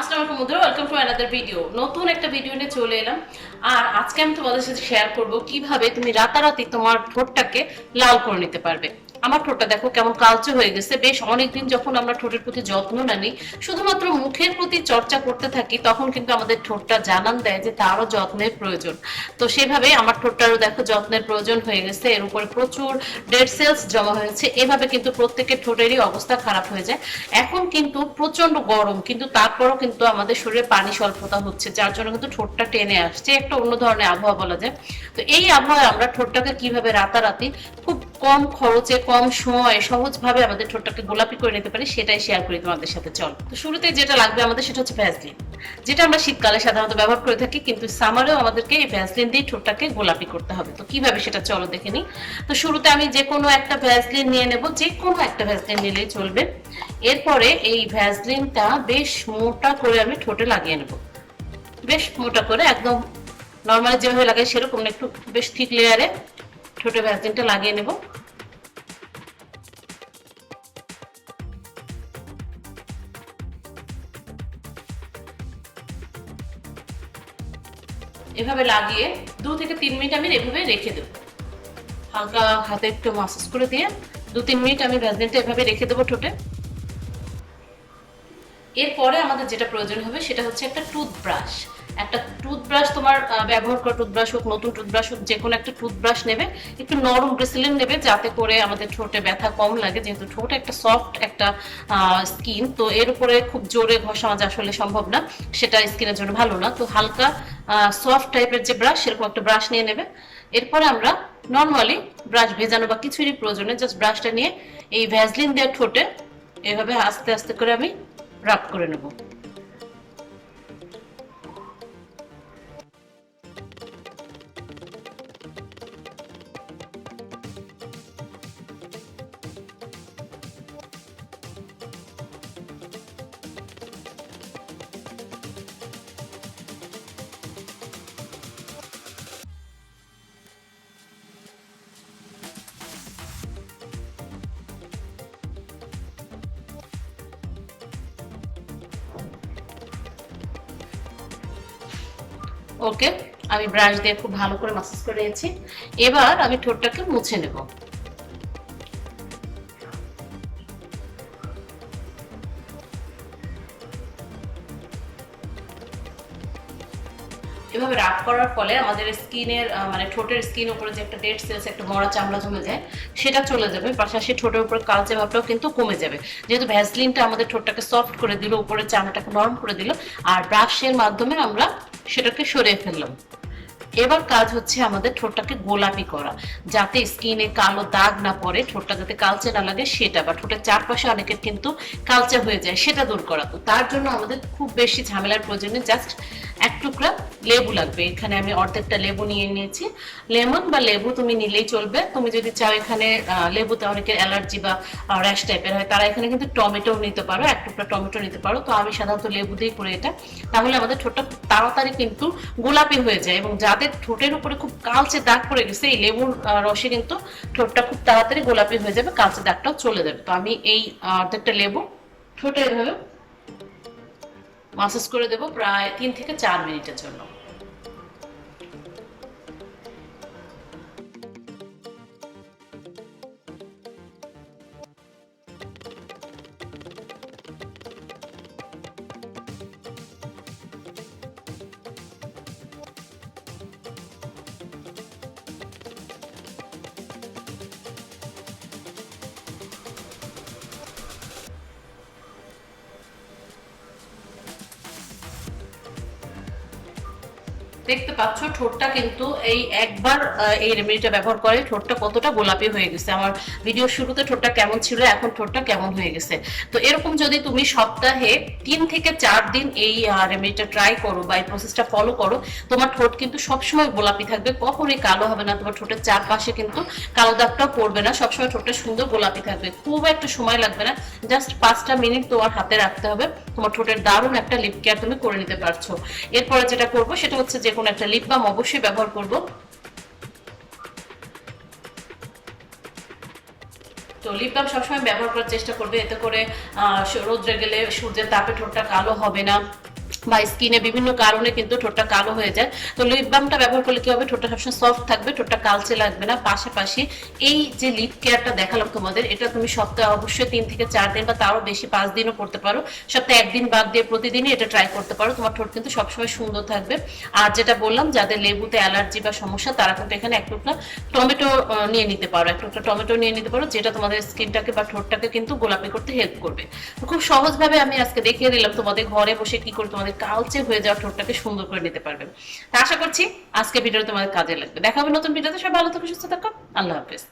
আসসালামু আলাইকুম বন্ধুরা ওয়েলকাম টু অ্যানাদার ভিডিও নতুন একটা ভিডিও নিয়ে চলে এলাম। আর আজকে আমি তোমাদের সাথে শেয়ার করব কীভাবে তুমি রাতারাতি তোমার ঠোঁটটাকে লাল করে নিতে পারবে। আমার ঠোঁটটা দেখো কেমন কালচে হয়ে গেছে। বেশ অনেকদিন যখন আমরা ঠোঁটের প্রতি যত্ন না নিই শুধুমাত্র মুখের প্রতি চর্চা করতে থাকি, তখন কিন্তু আমাদের ঠোঁটটা জানান দেয় যে তারও যত্নের প্রয়োজন। তো সেভাবে আমার ঠোঁটটারও দেখো যত্নের প্রয়োজন হয়ে গেছে। এর উপরে প্রচুর ডেড সেলস জমা হয়েছে। এভাবে কিন্তু প্রত্যেকের ঠোঁটেরই অবস্থা খারাপ হয়ে যায়। এখন কিন্তু প্রচণ্ড গরম, কিন্তু তারপরও কিন্তু আমাদের শরীরে পানি স্বল্পতা হচ্ছে, যার জন্য কিন্তু ঠোঁটটা টেনে আসছে। একটা অন্য ধরনের আবহাওয়া বলা যায়। তো এই আবহাওয়ায় আমরা ঠোঁটটাকে কীভাবে রাতারাতি, খুব কম খরচে, কম সময়ে সহজভাবে আমাদের ঠোঁটটাকে গোলাপি করে নিতে পারি, সেটাই শেয়ার করি তোমাদের সাথে। চল। তো শুরুতে যেটা লাগবে আমাদের সেটা হচ্ছে ভ্যাসলিন যেটা আমরা শীতকালে সাধারণত ব্যবহার করে থাকি, কিন্তু সামারেও আমাদেরকে এই ভ্যাসলিন দিয়ে ঠোঁটটাকে গোলাপি করতে হবে। তো কীভাবে সেটা চলো দেখে নিই। তো শুরুতে আমি যে কোনো একটা ভ্যাসলিন নিয়ে নেব, যে কোনো একটা ভ্যাসলিন নিলেই চলবে। এরপরে এই ভ্যাসলিনটা বেশ মোটা করে আমি ঠোঁটে লাগিয়ে নেব। বেশ মোটা করে, একদম নর্মালি যেভাবে লাগাই সেরকম, একটু বেশ ঠিক লেয়ারে ঠোঁটে ভ্যাসলিনটা লাগিয়ে নেব। এভাবে লাগিয়ে দু থেকে তিন মিনিট আমি এভাবে রেখে দেবো। হালকা হাতে একটু মাসাজ করে দিয়ে দু তিন মিনিট আমি ভ্যাসলিনটা এভাবে রেখে দেবো ঠোঁটে। এরপরে আমাদের যেটা প্রয়োজন হবে সেটা হচ্ছে একটা টুথব্রাশ একটা টুথব্রাশ তোমার ব্যবহার করা টুথব্রাশ হোক, নতুন টুথব্রাশ হোক যে কোনো একটা টুথব্রাশ নেবে। একটু নরম ব্রেসিলিন নেবে যাতে করে আমাদের ঠোঁটে ব্যথা কম লাগে, যেহেতু ঠোঁট একটা সফট একটা স্কিন তো এর উপরে খুব জোরে ঘষা মাজা আসলে সম্ভব না, সেটা স্কিনের জন্য ভালো না। তো হালকা সফট টাইপের যে ব্রাশ সেরকম একটা ব্রাশ নিয়ে নেবে। এরপরে আমরা নর্মালি ব্রাশ ভেজানো বা কিছুরই প্রয়োজনে জাস্ট ব্রাশটা নিয়ে এই ভ্যাসলিন দেওয়ার ঠোঁটে, এভাবে আস্তে আস্তে করে আমি রাব করে নেব। ওকে আমি ব্রাশ দিয়ে খুব ভালো করে মাসাজ করে নিয়েছি। এবার আমি ঠোঁটটাকে মুছে নেব। এভাবে রাব করার ফলে আমাদের স্কিনের মানে ঠোঁটের স্কিন উপরে যে একটা ডেড সেলস একটা মরা চামড়া জমে যায়, সেটা চলে যাবে। পাশাপাশি ঠোঁটের উপরে কালচে ভাবটাও কিন্তু কমে যাবে। যেহেতু ভ্যাসলিনটা আমাদের ঠোঁটটাকে সফট করে দিল উপরে চামড়াটাকে নরম করে দিল, আর ব্রাশের মাধ্যমে আমরা সেটাকে সরিয়ে ফেললাম। এবার কাজ হচ্ছে আমাদের ঠোঁটটাকে গোলাপি করা, যাতে স্কিনে কালো দাগ না পড়ে, ঠোঁটটা যাতে কালচে না লাগে সেটা, বা ঠোঁটের চারপাশে অনেকের কিন্তু কালচে হয়ে যায় সেটা দূর করা। তো তার জন্য আমাদের খুব বেশি ঝামেলার প্রয়োজনে জাস্ট এক টুকরা লেবু লাগবে। এখানে আমি অর্ধেকটা লেবু নিয়ে নিয়েছি। লেমন বা লেবু তুমি নিলেই চলবে। তুমি যদি চাও এখানে লেবুতে অনেকের অ্যালার্জি বা র্যাশ টাইপের হয়, তারা এখানে কিন্তু টমেটো নিতে পারো, এক টুকরা টমেটো নিতে পারো। তো আমি সাধারণত লেবু দিয়েই করি এটা। তাহলে আমাদের ঠোঁটটা তাড়াতাড়ি কিন্তু গোলাপি হয়ে যায় এবং যাদের ঠোঁটের উপরে খুব কালচে দাগ পড়ে গেছে, এই লেবুর রসে কিন্তু ঠোঁটটা খুব তাড়াতাড়ি গোলাপি হয়ে যাবে, কালচে দাগটাও চলে যাবে। তো আমি এই অর্ধেকটা লেবু ঠোঁটে এভাবে মাসাজ করে দেবো প্রায় তিন থেকে চার মিনিটের জন্য। দেখতে পাচ্ছ, ঠোঁটটা কিন্তু এই একবার এই রেমেডিটা ব্যবহার করে ঠোঁটটা কতটা গোলাপি হয়ে গেছে। আমার ভিডিও শুরুতে ঠোঁটটা কেমন ছিল, এখন ঠোঁটটা কেমন হয়ে গেছে। তো এরকম যদি তুমি সপ্তাহে তিন থেকে চার দিন এই রেমেডিটা ট্রাই করো বা এই প্রসেসটা ফলো করো, তোমার ঠোঁট কিন্তু সবসময় গোলাপি থাকবে। কখনোই কালো হবে না, তোমার ঠোঁটের চারপাশে কিন্তু কালো দাগটাও পড়বে না। সবসময় ঠোঁটটা সুন্দর গোলাপি থাকবে। খুব একটা সময় লাগবে না জাস্ট পাঁচটা মিনিট তোমার হাতে রাখতে হবে। তোমার ঠোঁটের দারুণ একটা লিপ কেয়ার তুমি করে নিতে পারছ। এরপরে যেটা করব, সেটা হচ্ছে যে কোনো একটা লিপ বাম অবশ্যই ব্যবহার করব। তো লিপ বাম সবসময় ব্যবহার করার চেষ্টা করবে, এতে করে রোদ্রে গেলে সূর্যের তাপে ঠোঁটটা কালো হবে না। বা স্কিনে বিভিন্ন কারণে কিন্তু ঠোঁটটা কালো হয়ে যায়। তো লিপ বামটা ব্যবহার করলে কি হবে? ঠোঁটটা সবসময় সফট থাকবে, ঠোঁটটা কালচে লাগবে না। পাশাপাশি এই যে লিপ কেয়ারটা দেখালাম তোমাদের এটা তুমি সপ্তাহে অবশ্যই তিন থেকে চার দিন বা তারও বেশি পাঁচ দিনও করতে পারো। সপ্তাহে একদিন বাদ দিয়ে প্রতিদিনই এটা ট্রাই করতে পারো। তোমার ঠোঁট কিন্তু সবসময় সুন্দর থাকবে। আর যেটা বললাম, যাদের লেবুতে অ্যালার্জি বা সমস্যা, তারা কিন্তু এখানে এক টুকরা টমেটো নিয়ে নিতে পারো। এক টুকরা টমেটো নিয়ে নিতে পারো, যেটা তোমাদের স্কিনটাকে বা ঠোঁটটাকে কিন্তু গোলাপি করতে হেল্প করবে। খুব সহজভাবে আমি আজকে দেখিয়ে দিলাম তোমাদের ঘরে বসে কি করে তোমাদের কালচে হয়ে যাওয়া ঠোঁটটাকে সুন্দর করে নিতে পারবে তা আশা করছি আজকে ভিডিও তোমাদের কাজে লাগবে। দেখা হবে নতুন ভিডিওতে। সব ভালো থাকো, সুস্থ থাকো। আল্লাহ হাফেজ।